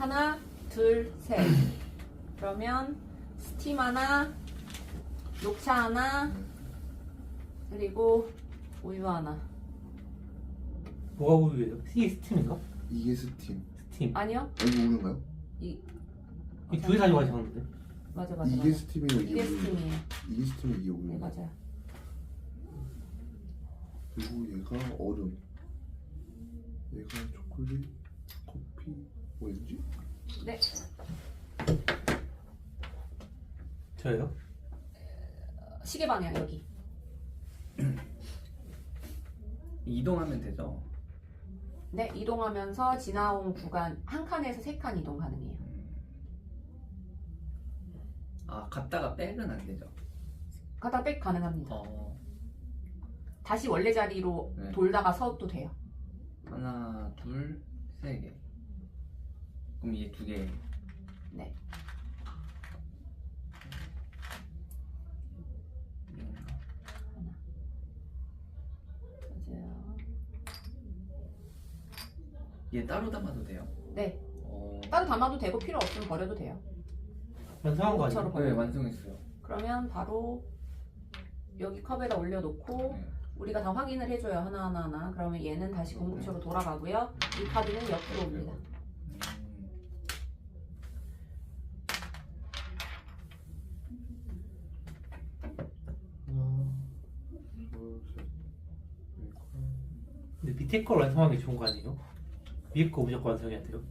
하나, 둘, 셋. 그러면 스팀 하나, 녹차 하나, 그리고 우유 하나. 뭐가 우유예요? 이게 스팀인가? 이게 스팀. 스팀. 아니요? 아, 이거 우유인가요? 이 이 두 개 가지고 하셨는데. 맞아 맞아. 이게 맞아. 스팀이고 이게 이게. 스팀이에요. 이게 스팀이고 이게 네 우유. 맞아요. 그리고 얘가 얼음. 얘가 초콜릿, 커피, 뭐였지? 네. 저요? 시계 방향 여기. 이동하면 되죠. 네 이동하면서 지나온 구간 한 칸에서 세 칸 이동 가능해요. 아 갔다가 백은 안 되죠. 가다 백 가능합니다. 어 다시 원래 자리로 네. 돌다가 서도 돼요. 하나 둘 세 개. 그럼 이게 두 개. 네. 맞아요. 얘 따로 담아도 돼요. 네 어. 따로 담아도 되고 필요 없으면 버려도 돼요. 완성한 거 아니에요? 버려. 네 완성했어요. 그러면 바로 여기 컵에다 올려놓고 네. 우리가 다 확인을 해줘요 하나 하나 하나. 그러면 얘는 다시 공급처로 돌아가고요. 이 카드는 옆으로 옵니다. 밑에 걸 완성하는 게 좋은 거 아니에요? 위에 거 무조건 완성해야 돼요?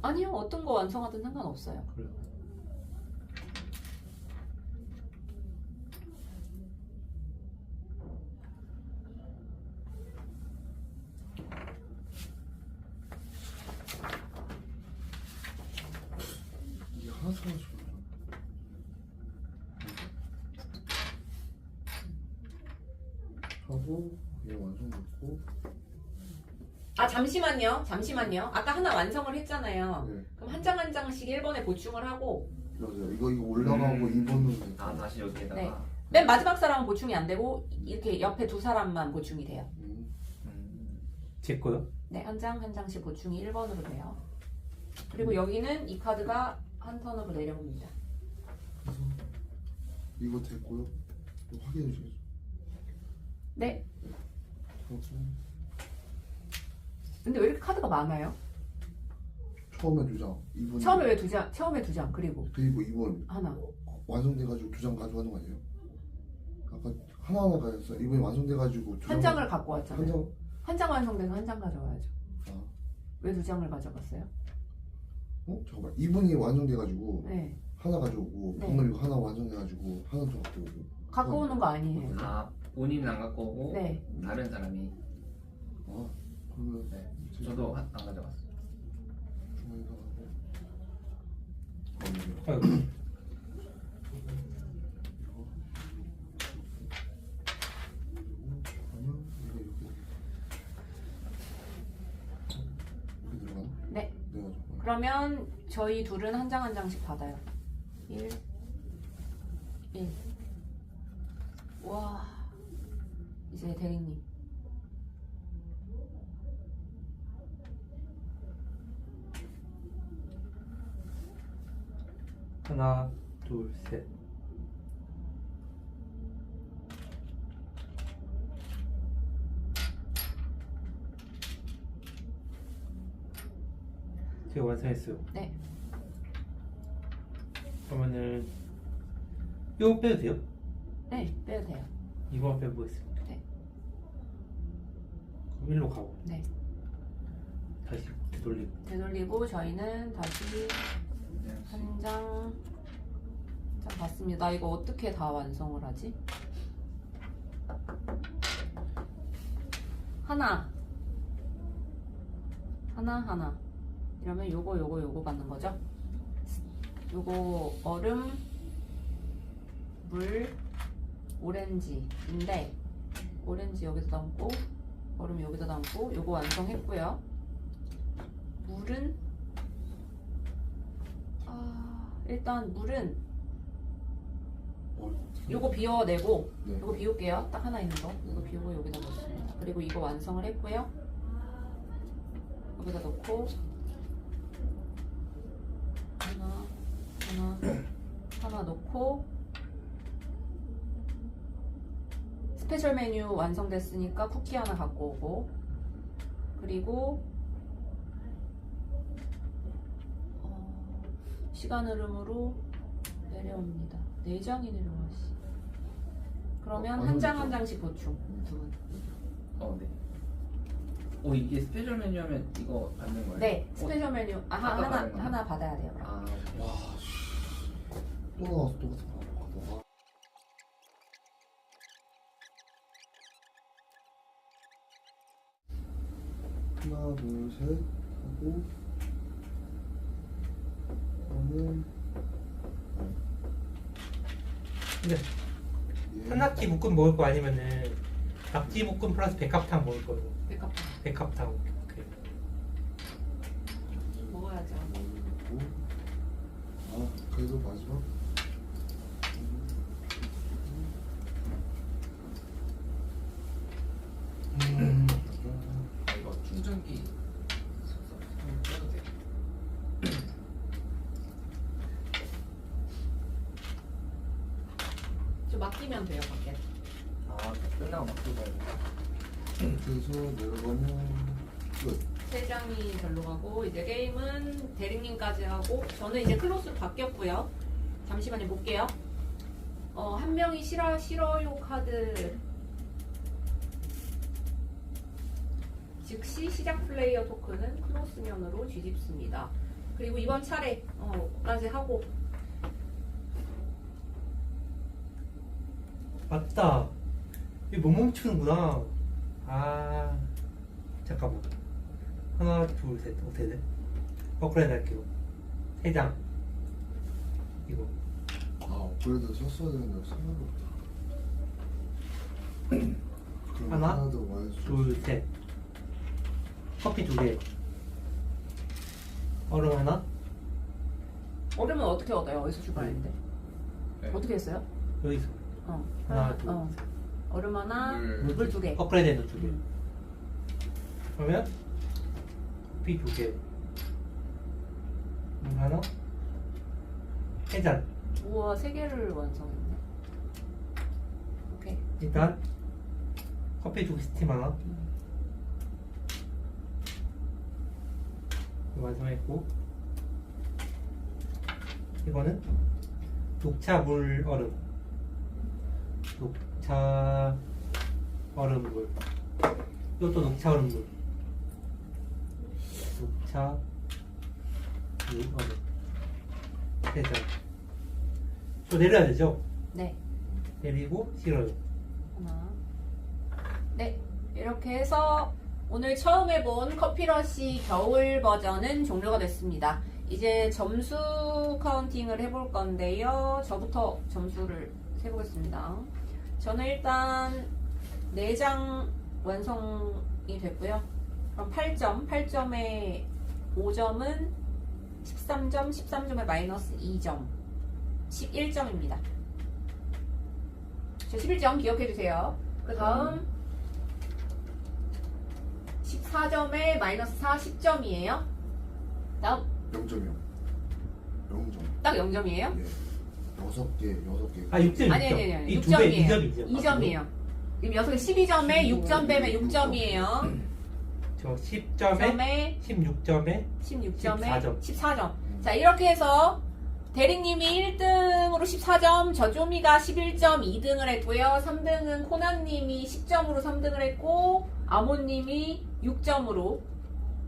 아니요 어떤 거 완성하든 상관없어요. 그래요. 이게 하나씩 하나씩. 하고 얘 완성됐고. 아 잠시만요 잠시만요. 아까 하나 완성을 했잖아요. 네, 그럼 한 장 한 장씩 1번에 보충을 하고 맞아요. 이거 이거 올라가고 음. 2번은 아 다시 여기에다가. 네. 맨 마지막 사람은 보충이 안 되고 이렇게 옆에 두 사람만 보충이 돼요. 음, 음. 제 거요? 네, 한 장 한 장씩 보충이 1번으로 돼요. 그리고 여기는 이 카드가 한 턴으로 내려옵니다. 그래서 이거 됐고요. 이거 확인해 주세요. 네. 근데 왜 이렇게 카드가 많아요? 처음에 두 장, 2번 처음에 왜 두 장? 처음에 두 장. 그리고 그리고 2번 하나. 완성돼가지고 두 장 가져가는 거 아니에요? 아까 하나 하나 가졌어요. 이번에 완성돼가지고 두 한 장- 장을 갖고 한 왔잖아요. 장. 한 장 완성돼서 한 장 가져와야죠. 아, 왜 두 장을 가져갔어요? 어 잠깐만. 2번이 완성돼가지고 네. 하나 가져오고 네. 방금 이거 하나 완성돼가지고 하나 더 갖고 오고. 갖고 오는 거 아니에요. 아 본인은 안 갖고 오고 네. 다른 사람이. 아 그러면 네. 저도 하- 안 가져갔어요. 중간에서 하고. 어, 아이고. 그러면 이거 이렇게 이렇게 들어가나? 네. 내가 좀. 그러면 저희 둘은 한 장 한 장씩 받아요. 1 1 와. 이제 대리님. 하나, 둘, 셋. 제가 완성했어요. 네. 그러면은 이거 빼도 돼요? 네, 빼도 돼요. 이거만 빼보겠습니다. 일로 가고 네. 다시 되돌리고 되돌리고 저희는 다시 네. 한 장, 장 봤습니다. 나 이거 어떻게 다 완성을 하지? 하나, 하나, 하나. 이러면 요거, 요거, 요거 받는 거죠? 요거 얼음, 물, 오렌지인데 오렌지 여기다 담고 얼음 여기다 담고 요거 완성했고요. 물은 아, 일단 물은 어, 요거 비워내고 네. 요거 비울게요. 딱 하나 있는 거. 이거 비우고 여기다 넣습니다. 그리고 이거 완성을 했고요. 여기다 놓고 하나 하나 하나 놓고 스페셜 메뉴 완성됐으니까 쿠키 하나 갖고 오고 그리고 어, 시간 흐름으로 내려옵니다. 네 장이 내려와. 씨. 그러면 어, 한 장한 완성됐죠? 장씩 보충. 두 분. 어, 네. 오 이게 스페셜 메뉴 하면 이거 받는 거예요? 네, 어, 스페셜 메뉴 아, 아까 하나 받은 거. 하나 받아야 돼요. 그럼. 아, 오케이. 와, 씨. 또 나왔어, 또 같은 거. 아, 하나, 둘, 셋 하고. 그러면 근데 예. 산낙지 볶음 먹을 거 아니면은 낙지 볶음 플러스 백합탕 먹을 거고. 백합 백합탕 오케이. 먹어야죠. 그리고 아 그래도 마지막 음, 아, 이거 충전기 한번 껴도 돼. 좀 맡기면 돼요, 밖에. 아, 끝나고. 이렇게 해서 내려가면 끝세 장이 절로 가고 이제 게임은 대리님까지 하고 저는 이제 클로스 바뀌었고요. 잠시만요, 볼게요. 어, 한 명이 싫어 싫어요 카드 즉시 시작 플레이어 토큰은 클로스면으로 뒤집습니다. 그리고 이번 차례 어까지 하고 맞다. 이거 못 멈추는구나. 아, 잠깐만. 하나, 둘, 셋. 어떻게 돼? 업그레이드 할게요. 세 장. 이거. 아 업그레이드 썼어야 되는데 생각이 없다 하나, 하나 둘, 셋. 커피 두 개. 얼음 하나. 얼음은 어떻게 얻어요? 어디서 출발했는데? 네. 어떻게 했어요? 여기서. 어 하나, 둘, 어. 셋. 얼음 하나 물. 물 두 개. 업그레이드 해서 두 개. 그러면 커피 두 개. 물 하나. 세 잔. 우와 세 개를 완성했네. 오케이. 일단 커피 두 개 스팀 하나. 이거 완성했고 이거는 녹차 물 얼음 녹차 얼음 물 이것도 녹차 얼음 물 녹차 물 얼음 저 내려야 되죠? 네. 내리고 실어요 하나. 네. 이렇게 해서 오늘 처음 해본 커피러시 겨울 버전은 종료가 됐습니다. 이제 점수 카운팅을 해볼 건데요. 저부터 점수를 세보겠습니다. 저는 일단 4장 완성이 됐고요. 그럼 8점, 8점에 5점은 13점, 13점에 마이너스 2점, 11점입니다. 저 11점 기억해주세요. 그 다음 14점에 마이너스 4, 10점이에요. 다음 0점이요 0점 딱 0점이에요? 예 여섯 개 여섯 개아 6점 아니 아니 아니 이두 배, 6점이에요. 2점이죠 2점이에요. 지금 6개 12점에 6점 빼면 6점이에요. 저 10점에 점에 16점에 16점에 14점. 14점. 자 이렇게 해서 대리님이 1등으로 14점, 저조미가 11점 2등을 했고요. 3등은 코난님이 10점으로 3등을 했고 아모님이 6점으로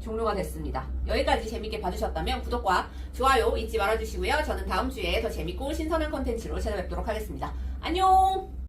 종료가 됐습니다. 여기까지 재밌게 봐주셨다면 구독과 좋아요 잊지 말아주시고요. 저는 다음 주에 더 재밌고 신선한 컨텐츠로 찾아뵙도록 하겠습니다. 안녕!